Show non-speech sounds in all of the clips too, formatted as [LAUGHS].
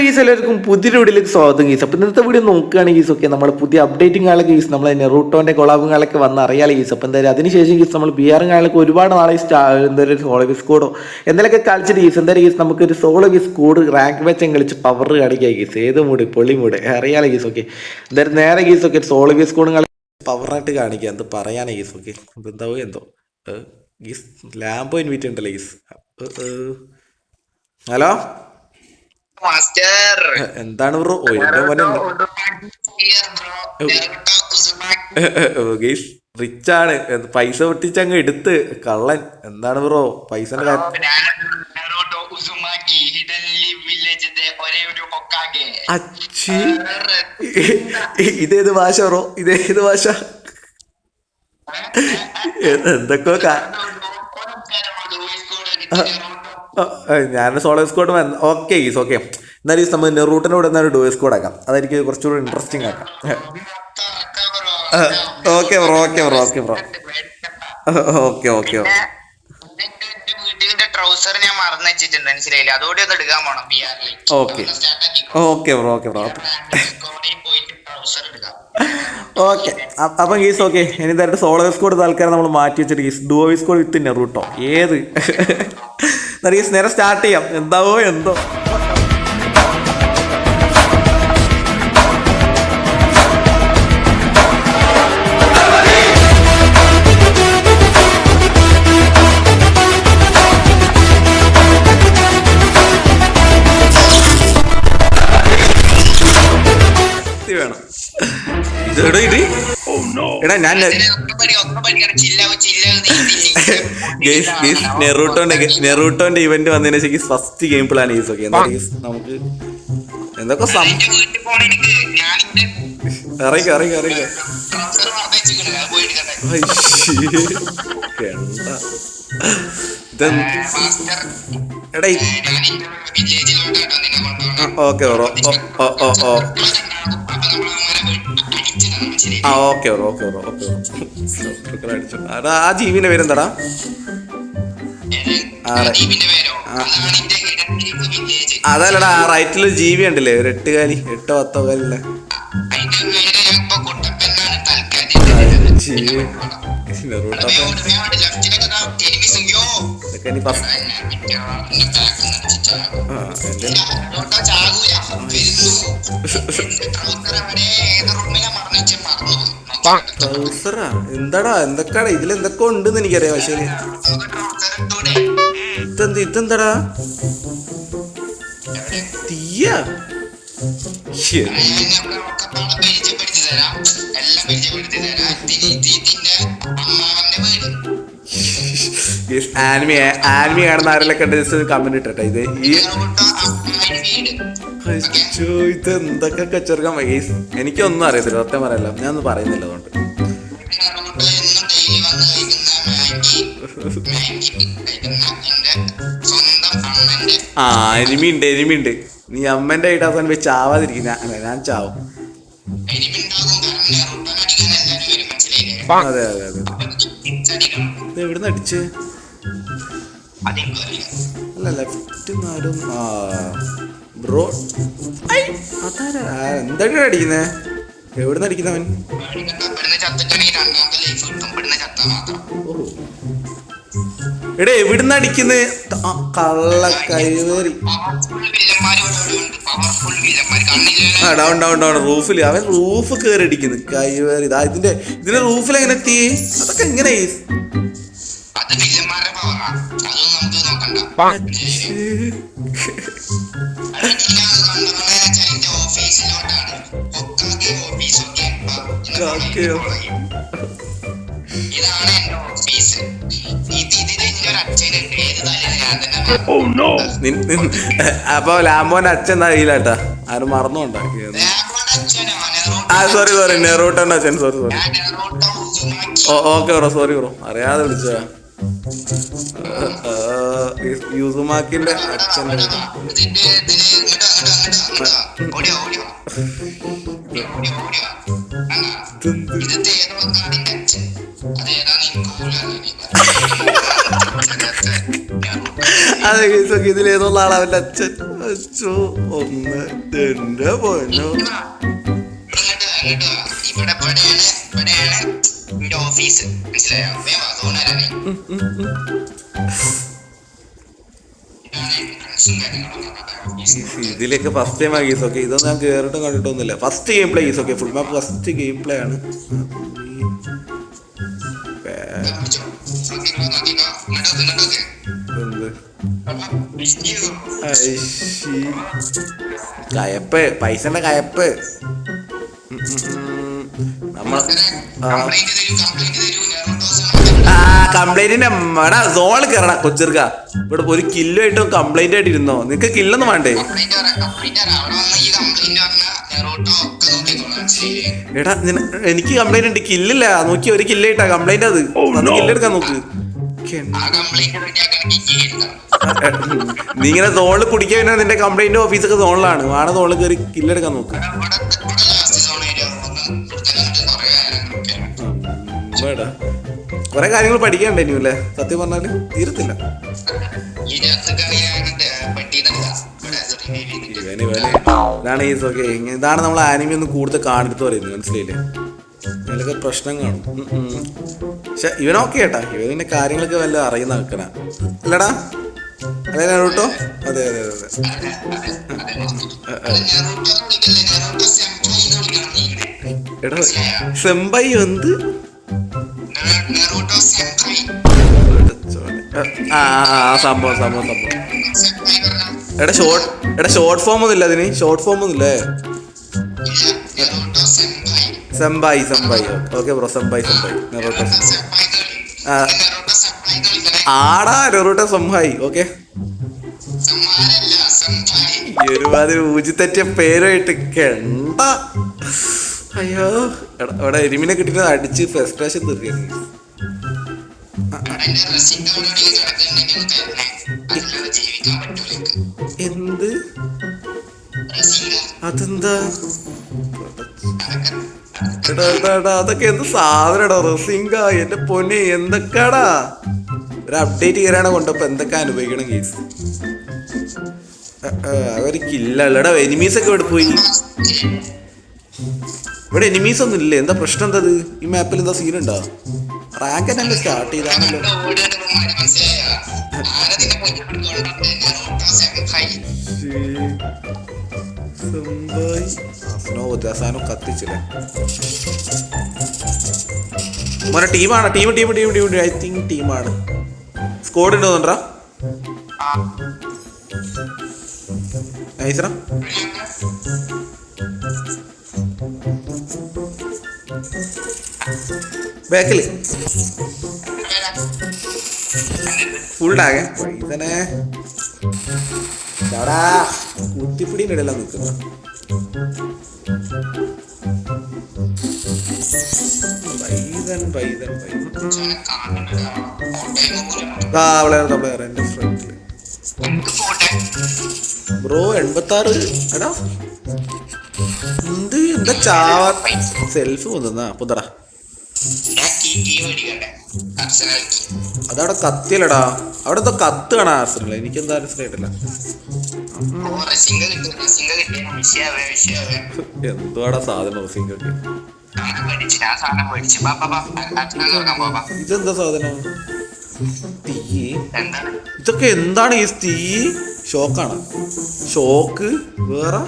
ഗീസ് എല്ലാവർക്കും പുതിയൊരു വീഡിയോയിലേക്ക് സ്വാഗതം ഗീസ് അപ്പോൾ ഇന്നത്തെ വീഡിയോ നോക്കുകയാണെങ്കിൽ ഗീസ് ഓക്കെ നമ്മൾ പുതിയ അപ്ഡേറ്റിംഗ് ആളൊക്കെ ഗീസ് നമ്മൾ നെറൂട്ടോന്റെ കൊളാബുകളൊക്കെ വന്ന് അറിയാലോ ഗീസ് അപ്പോൾ എന്തായാലും അതിനുശേഷം ഗീസ് നമ്മൾ ബി ആറും കാലൊക്കെ ഒരുപാട് നാളെ എന്തായാലും സോളോ ഗീസ് കോഡോ എന്തെങ്കിലുമൊക്കെ കളിച്ചിട്ട് ഗീസ് എന്തായാലും ഗീസ് നമുക്ക് ഒരു സോളോ ഗീസ് കൂട് റാങ്ക് മെച്ചം കളിച്ച് പവർ കാണിക്കുക ഗീസ് ഏത് മൂടി പൊളി മൂട് അറിയാലോ ഗീസ് ഓക്കെ എന്തായാലും നേരെ ഗീസ് ഒക്കെ സോളോ ഗീസ് കൂടും കളി പവറായിട്ട് കാണിക്കുക എന്ത് പറയാനേ ഗീസ് ഓക്കെ അപ്പോൾ എന്താവോ എന്തോ. ഗീസ് ലാമ്പോ ഇൻവൈറ്റ് ഉണ്ടല്ലോ ഗീസ് ഹലോ? മാസ്റ്റർ എന്താണ് ബ്രോ? എന്റെ മോനെ റിച്ച് ആണ് പൈസ പൊട്ടിച്ച് അങ്ങ് എടുത്ത്. കള്ളൻ. എന്താണ് ബ്രോ? പൈസ അച്ഛി ഇതേത് ഭാഷ ബ്രോ? ഇതേത് ഭാഷ? എന്തൊക്കെ ഞാൻ solo squad okay is okay എന്നാലും ഈ നമ്മൾ നെറൂട്ടിനോട് എന്നാലും ഡോ സ്കോഡ് ആക്കാം. അതായിരിക്കും കുറച്ചുകൂടി ഇൻട്രസ്റ്റിംഗ് ആക്കാം. Okay bro okay bro okay bro okay okay trouser ഞാൻ മറന്നു വെച്ചിട്ടുണ്ട് മനസ്സിലായില്ല? അതോടെ ഒന്ന് എടുക്കാൻ പോണം ബി ആറിൽ Okay. Okay bro okay bro okay അപ്പം ഗീസ് ഓക്കെ ഇനി എന്തായാലും സോളോ സ്കോഡ് തൽക്കാലം നമ്മൾ മാറ്റി വെച്ചിട്ട് ഗീസ് ഡുവോ സ്കോഡ് വിത്ത് നെറൂട്ടോ. ഏത്? [LAUGHS] [LAUGHS] എന്നാൽ ഗീസ് നേരെ സ്റ്റാർട്ട് ചെയ്യാം. എന്താവോ എന്തോ. ഇത് വേണം. എടാ ഇത്. എടാ ഞാൻ ഗെയ്സ് ഗെയ്സ് നെറൂട്ടോന്റെ നെറൂട്ടോന്റെ ഇവന്റ് വന്നതിന് ശേഷം first game plan guys okay എന്താ ഗെയ്സ് നമുക്ക് എന്തൊക്കെ ഇറങ്ങി ഇറങ്ങി ഇറങ്ങി. എടാ ഓക്കെ ഓ ഓ ഓ ഓ ആ ഓക്കെ ഓക്കെ ഓക്കെ അടിച്ചു. എടാ ആ ജീവിന്റെ പേരെന്താടാ? അതല്ലടാ ആ റൈറ്റിൽ ജീവി ഉണ്ടല്ലേ ഒരു എട്ട് കാലി എട്ടോ പത്തോ കാലില്ലേ? ജീവി ആ എന്റെ ട്രൗസറാ എന്താടാ? എന്തൊക്കെയാടാ ഇതിൽ എന്തൊക്കെ ഉണ്ടെന്ന് എനിക്കറിയാം പക്ഷേ ഇതെന്ത് ഇതെന്താടാ? തീയ? ശ്ശെ. Yes, ആനിമി ആനിമി കാണുന്ന ആരെല്ലാം കണ്ട് ജസ്റ്റ് കമന്റ് ഇട്ടെ ഇത്? ഈ ഇത് എന്തൊക്കെ കച്ചറക്കാൻ വൈസ് എനിക്കൊന്നും അറിയത്തില്ല സത്യം പറയല്ല. ഞാൻ ഒന്നും പറയുന്നില്ല അതുകൊണ്ട്. ആ എനിമി ഉണ്ട് എനിമി ഉണ്ട് നീ അമ്മന്റെ ആയിട്ട് വെച്ച് പോയി ഞാൻ അല്ല, ഞാൻ ചാവും. അതെ അതെ അതെ. എവിടുന്ന് അടിച്ച്. അല്ല ലെഫ്റ്റ് നാടും ബ്രോ അതാരാ? എന്താണ് അടിക്കുന്നേ? എവിടുന്ന് അടിക്കുന്നവൻ? ഓഹോ. എടേ എവിടുന്ന് അടിക്കുന്നേ? ആ, കള്ള കഴിവേറി ആ ഡൗൺ ഡൗൺ ഡൗൺ റൂഫിൽ അവൻ റൂഫ് കയറി അടിക്കുന്നു. കൈവേറി ഇതാ ഇതിന്റെ ഇതിന്റെ റൂഫിൽ എങ്ങനെ എത്തി? അതൊക്കെ എങ്ങനെ? അത് ഇതാണ് എന്റെ ഓഫീസ് ഇത് ഇതിൽ എന്റെ ഒരു അച്ഛനുണ്ട്. ഏത് തലേന്ന് ഞാൻ തന്നെ. നിൻ- അപ്പൊ ലാംബോന്റെ അച്ഛൻ അറിയില്ലാട്ടാ ആരും മറന്നുണ്ടാക്കിയത് ലാബോടെ അച്ഛനോ ആ സോറി സോറി നെറൂട്ടന്റെ അച്ഛൻ sorry sorry okay bro sorry bro. അറിയാതെ വിളിച്ച യൂസുമാക്കിന്റെ അച്ഛൻ. അതെ ഗീസ് ഇതിലേതുള്ള ആളാ അവന്റെ അച്ഛൻ. അച്ഛോ ഒന്ന് എന്റെ പൊന്നോ ഇവിടെ ഇവിടെയാണ് ഇവിടെയാണ് എന്റെ ഓഫീസ്. മനസ്സിലായോ? വേവാ ഇതിലേക്ക് ഫസ്റ്റ് ടൈം ആ ഗീസ് ഓക്കെ ഇതൊന്നും ഞാൻ കേറിട്ടും കണ്ടിട്ടൊന്നുമില്ല. First game play guys okay full map first game play ആണ്. കയപ്പ്. പൈസന്റെ കയപ്പ്. ഉം, ഉം, ഉം. നമ്മ ആ. കംപ്ലൈന്റിന്റെ എടാ സോൾ കയറടാ കൊച്ചിർക്ക ഇവിടെ ഒരു കില്ലോ ആയിട്ടും കംപ്ലൈന്റ് ആയിട്ട് ഇരുന്നോ? നിനക്ക് കില്ലൊന്നും വേണ്ടേ? എടാ എനിക്ക് കംപ്ലൈന്റ് ഉണ്ട്. കില്ലില്ല നോക്കി ഒരു കില്ല ഇട്ടാ കംപ്ലൈന്റ് അത്. അത് കില്ലെടുക്കാൻ നോക്ക്. നീ ഇങ്ങനെ സോണിൽ കുടിക്കാൻ നിന്റെ കംപ്ലൈന്റ് ഓഫീസൊക്കെ സോണിലാണ് വാണ സോണിൽ കയറി കില്ലെടുക്കാൻ നോക്ക്. കുറെ കാര്യങ്ങൾ പഠിക്കാണ്ട് ഇനിയും അല്ലേ? സത്യം പറഞ്ഞാൽ തീരത്തില്ല. ഇതാണ് ഈ ഓക്കെ ഇതാണ് നമ്മൾ ആനിമി ഒന്ന് കൂടുതൽ കാണിട്ട് പറയുന്നത് മനസ്സിലായില്ലേ? ഇതിലൊക്കെ പ്രശ്നം കാണും. പക്ഷെ ഇവനൊക്കെ കേട്ടാ ഇവന്റെ കാര്യങ്ങളൊക്കെ വല്ല അറിയുന്ന ആൾക്കാരാ. അല്ലടാ അതെ കേട്ടോ അതെ അതെ അതെ എടാ സെമ്പൈ എന്ത്? സംഭവം സംഭവം സംഭവം. എടാ ഷോർട്ട് എടാ ഷോർട്ട് ഫോം ഒന്നുമില്ല അതിന്. ഷോർട്ട് ഫോം ഒന്നും ഇല്ലേ സെമ്പായി സെമ്പായി ഓക്കെ ബ്രോ സെമ്പായി സെമ്പായി നെറോട്ടോ ആ. ആടാ രൊറൂട്ട സംഹായി ഓക്കെ ഒരുമാതിരി ഊജി തെറ്റിയ പേരുമായിട്ട് കെണ്ട. അയ്യോ എടാ എടാ എരുമിനെ കിട്ടിയിട്ട് അടിച്ച് ഫ്രസ്ട്രേഷൻ തീർക്കുന്നു ജീവിക്കാൻ പറ്റൂല? എന്ത്? അതെന്താ? എടാ എടാ എടാ അതൊക്കെ എന്ത് സാധനടാ റസിംഗ എന്റെ പൊന്നെ എന്തൊക്കെയാടാ? ഒരു അപ്ഡേറ്റ് കയറാണ് കൊണ്ടപ്പോ എന്തൊക്കെ അനുഭവിക്കണം കേസ് ഒരു കില്ലല്ലടാ എനിമീസ് ഒക്കെ ഇവിടെ പോയി? ഇവിടെ എനിമീസ് ഒന്നും ഇല്ലേ? എന്താ പ്രശ്നം? എന്താ? ഈ മാപ്പിൽ എന്താ സീൻ ഉണ്ടോ? റാങ്ക് തന്നെ സ്റ്റാർട്ട് ചെയ്താണല്ലോ സംഭവി. സ്നോ സാധനം കത്തിച്ചില്ല? ടീമാണ് team team team team I think ടീമാണ് സ്കോഡ് ഉണ്ടോന്നുണ്ടാ നൈസറ ബാക്കിൽ? ഫുൾ ടാഗേ ഇതന്നെ. കുത്തിപ്പിടിയുടെ ഇടയിലാണ് നിൽക്കുന്നത്. ആ അവളെ എന്റെ ഫ്രണ്ടിൽ ബ്രോ എൺപത്തി ആറ് എടാ. എന്ത്? എന്താ ചാവ? സെൽഫ് കൊന്നാ പുതറ അതവിടെ കത്തിയല്ലടാ. അവിടെ എന്തോ കത്ത് കാണാ ആർസനൽ എനിക്കെന്താ മനസ്സിലായിട്ടില്ല എന്തുവാടാ സാധനം സിംഗൊക്കെ ഇതെന്താ സാധനം? തീ. ഇതൊക്കെ എന്താണ് ഈ തീ? ഷോക്കാണ്. ഷോക്ക് വേറെ?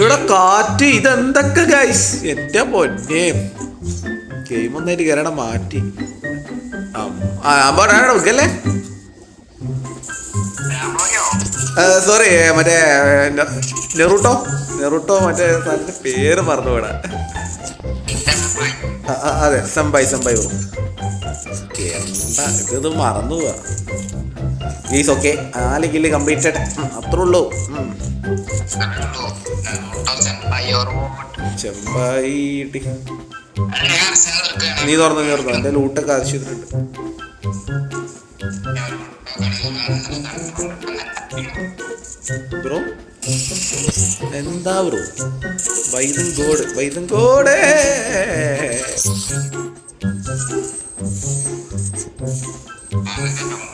ഇവിടെ കാറ്റ്. ഇതെന്തൊക്കെ ഗൈസ് എന്റെ പൊന്നെ. ഗെയിം ഒന്നായിട്ട് കയറണ മാറ്റി. അല്ലേ സോറി മറ്റേ നെറൂട്ടോ? നെറൂട്ടോ മറ്റേ സാധനത്തിന്റെ പേര് മറന്നു പോടാ അതെ സംബായി സംബായി എന്താ ഇത് മറന്നു പോവാ. ഗീസ് ഓക്കെ കില്ല് കംപ്ലീറ്റഡ് അത്രേ ഉള്ളൂ. ചെമ്പായി. നീ തുറന്നു നീ തുറന്നു. എന്റെ ലൂട്ടൊക്കെ ആവശ്യത്തിനുണ്ട് എന്താ വൈദങ്കോട് വൈദങ്കോട് ഗോഡ് വൈദൻ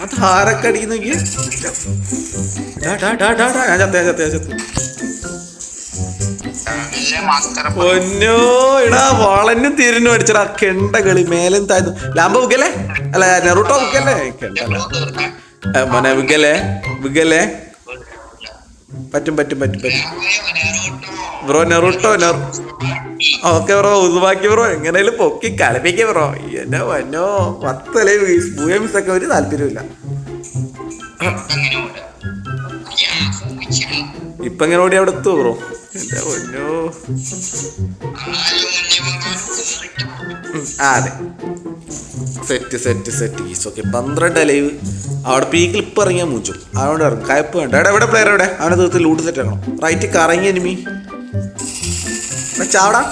അത് ആരൊക്കെ അടിക്കുന്ന നോക്കിയേ ഡാ, ഡാ, ഡാ, ഡാ, ഡാ. ഞാൻ ചത്ത ഞാൻ ചത്ത ഞാൻ ചത്ത. പൊന്നോ ഇടാ വളഞ്ഞു തിരിഞ്ഞു അടിച്ചടാ കെണ്ട കളി മേലും താഴ്ന്നു. ലാമ്പ വിക്കല്ലേ അല്ല നെറൂട്ടോ വിക്കല്ലേ കെണ്ടല്ലേ മോനെ വിക്കല്ലേ വിക്കല്ലേ പറ്റും പറ്റും പറ്റും പറ്റും. ബ്രോ നെറൂട്ടോ നെറു ഓക്കെ ബ്രോ ഉതുവാക്കി ബ്രോ. എങ്ങനെയാലും പൊക്കി കളിപ്പിക്ക ബ്രോ. എന്നെ വന്നോ. പത്തല്ലേ ഭൂയ ഒക്കെ ഒരു താല്പര്യമില്ല ഇപ്പൊ എങ്ങനെ ഓടി അവിടെ എത്തു ബ്രോ എന്റെ പൊന്നോ ഉം, അതെ. Set set set is okay പന്ത്രണ്ട് ലൈവ് അവിടെ പീക്കിൽ ഇപ്പം ഇറങ്ങിയാൽ മൂച്ചു അതുകൊണ്ട് ഇറങ്ങും. കയപ്പ് വേണ്ട. എവിടെ എവിടെ പ്ലെയർ എവിടെ? അവനെ തീർത്ത് ലൂട്ട് സെറ്റ് ആക്കണം റൈറ്റ് കറങ്ങി എനിമി എടാ, ചാവടാ.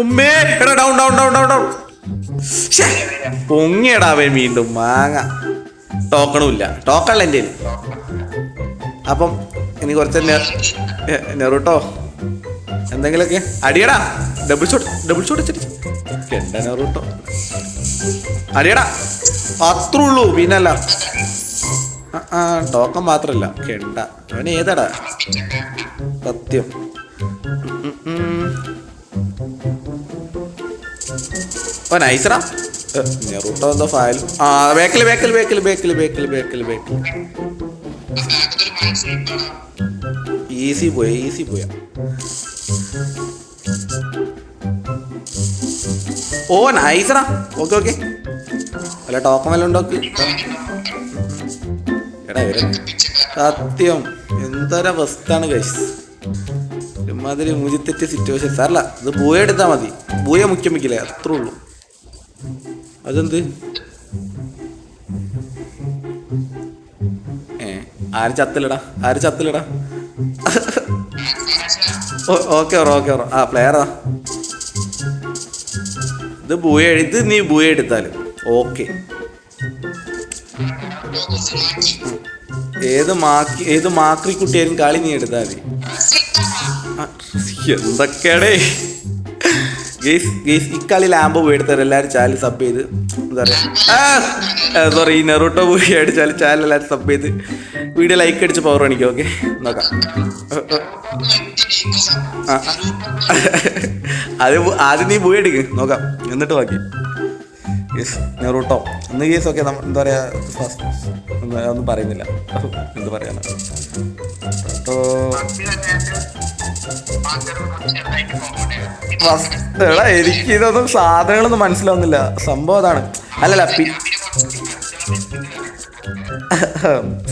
ഉമ്മേ. എടാ down down down down down പൊങ്ങിയടാ അവൻ വീണ്ടും. മാങ്ങ. ടോക്കണുമില്ല ടോക്കണല്ല എന്റെ അപ്പം ഇനി കുറച്ച് നെറൂട്ടോ. എന്തെങ്കിലുമൊക്കെ അടിയടാ. ഡബിൾ ഷോട്ട് ഡബിൾ ഷോട്ട് വെച്ചിട്ട്. കെണ്ട നെറൂട്ടോ. അടിയടാ. അത്രേ ഉള്ളൂ പിന്നല്ല. ആ, ടോക്കൺ മാത്രല്ല. കെണ്ട. അവൻ ഏതാടാ? സത്യം. ഓ നൈസറാ. നെറൂട്ടോ എന്തോ ഫയൽ ആ ബേക്കിൽ ബേക്കിൽ ബേക്കിൽ ബേക്കിൽ ബേക്കിൽ ബേക്കിൽ ബേക്കിൽ ഈസി പോയ ഈസി പോയ ഓ നൈസറാ ഓക്കെ ഓക്കെ. അല്ല ടോക്കൺ വല്ല ഉണ്ടോക്കി എടാ ഇവർ സത്യം എന്തൊരവസ്ഥയാണ് കൈസ് ഒരുമാതിരി മുജിത്തെറ്റിയ സിറ്റുവേഷൻ സാറല്ല ഇത് ബൂയ എടുത്താൽ മതി. ബൂയ മുഖ്യം വെക്കില്ലേ അത്രേ ഉള്ളൂ. അതെന്ത്? ഏ ആര് ചത്തില്ലടാ? ആര് ചത്തിലടാ ഓക്കെ ഓറോ ഓക്കെ ഓറോ ആ പ്ലെയറാ ഇത് ബൂയ ഇത് നീ ബൂയ എടുത്താലും. ഓക്കെ. ഏത് മാക്കി ഏത് മാക്രി കുട്ടിയാലും കളി നീ എടുത്താൽ മതി എന്തൊക്കെയാടേ? ഗേസ് ഗേസ് ഇക്കളി ലാമ്പ് പോയി എടുത്തരാം എല്ലാവരും ചാനൽ സബ് ചെയ്ത്? എന്താ സോറി ഈ നെറൂട്ടോ പോയി അടിച്ചാൽ ചാനൽ എല്ലാവരും സബ് ചെയ്ത്. വീഡിയോ ലൈക്ക് അടിച്ച് പവർ കാണിക്കും ഓക്കെ നോക്കാം. [LAUGHS] അത് ആദ്യം നീ പോയി എടുക്ക് നോക്കാം. എന്നിട്ട് ബാക്കി. യെസ് നെറൂട്ടോ അന്ന് കേസ് ഒക്കെ നമ്മൾ എന്താ പറയുക ഫസ്റ്റ് ഒന്നും പറയുന്നില്ല. എന്ത് പറയാനാ? ഫസ്റ്റ് എടാ എനിക്ക് ഇതൊന്നും സാധനങ്ങളൊന്നും മനസ്സിലാവുന്നില്ല. സംഭവം അതാണ്. അല്ലല്ല പി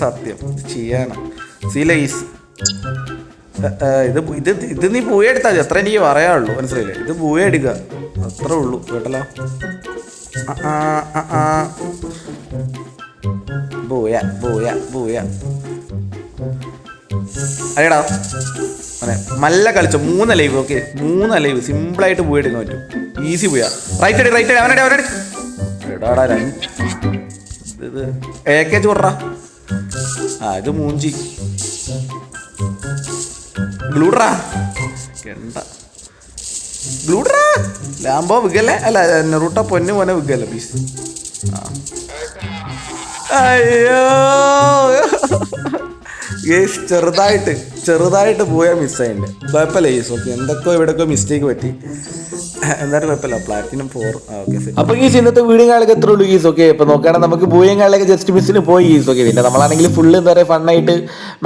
സത്യം. ചെയ്യണം. സിലൈസ് ഇത് ഇത് ഇത് നീ പൂയ എടുത്താൽ അത്ര എനിക്ക് പറയാനുള്ളൂ. മനസ്സിലായില്ലേ? ഇത് പൂയ എടുക്കുക അത്രേ ഉള്ളൂ. കേട്ടല്ലോ? ബൂയ ബൂയ പൂയ പൂയ അതെ നല്ല കളിച്ച. മൂന്ന് ലൈവ് ഓക്കെ. മൂന്ന് ലൈവ്. സിമ്പിൾ ആയിട്ട് എടുക്കാൻ പറ്റും. ഈസി പോയാ റൈറ്റ് അടി റൈറ്റ് അടി അവനടി അവനടി. എടാടാ ചോറാ ആ ഇത് മൂഞ്ചി. ഗ്ലൂഡറാ കണ്ട. ഗ്ലൂഡറാ ലാംബോ വിഗല്ലേ? അല്ല നെറൂട്ട പൊന്നു പോലെ വിഗല്ലേ പ്ലീസ് അയ്യോ. ചെറുതായിട്ട്. ചെറുതായിട്ട് പോയാൽ മിസ്സായിട്ടുണ്ട് കുഴപ്പമില്ല ഈ ഓക്കെ എന്തൊക്കെയോ ഇവിടെയൊക്കെ മിസ്റ്റേക്ക് പറ്റി. എന്തായാലും കുഴപ്പമില്ല. പ്ലാറ്റിനം ഫോർ ഓക്കെ അപ്പൊ ഈ ഇന്നത്തെ വീടും കാലൊക്കെ എത്ര ഉള്ളൂ ഈ ഓക്കെ ഇപ്പൊ നോക്കുകയാണെങ്കിൽ നമുക്ക് പോയും കാലൊക്കെ ജസ്റ്റ് മിസ്സിന് പോയി ഈ ഓക്കെ പിന്നെ നമ്മളാണെങ്കിൽ ഫുള്ള് എന്താ പറയുക ഫണ്ണായിട്ട്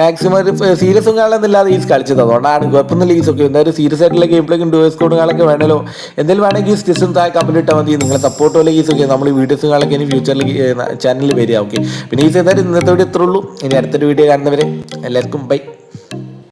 മാക്സിമം ഒരു സീരിയസും കാണുന്നില്ലാതെ ഈസ് കളിച്ചത്. അതുകൊണ്ടാണ് കുഴപ്പമൊന്നുമില്ല ഈ ഓക്കെ എന്തായാലും സീരിയസ് ആയിട്ടുള്ള ഗെയിം പ്ലേക്കും സ്കോഡും കാലൊക്കെ വേണമല്ലോ. എന്തെങ്കിലും വേണമെങ്കിൽ സ്റ്റിസും താഴെ കമന്റ് ഇട്ടാൽ മതി. നിങ്ങളെ സപ്പോർട്ട് പോലെ ഗീസ് ഓക്കെ നമ്മൾ വീഡിയോസും കാണൊക്കെ ഇനി ഫ്യൂച്ചറിൽ ചാനലിൽ വരിക ഓക്കെ പിന്നെ ഈ എന്തായാലും ഇന്നത്തെ വീഡിയോ എത്ര ഉള്ളൂ. ഇനി അടുത്തൊരു വീഡിയോ കാണുന്നവരെ എല്ലാവർക്കും ബൈ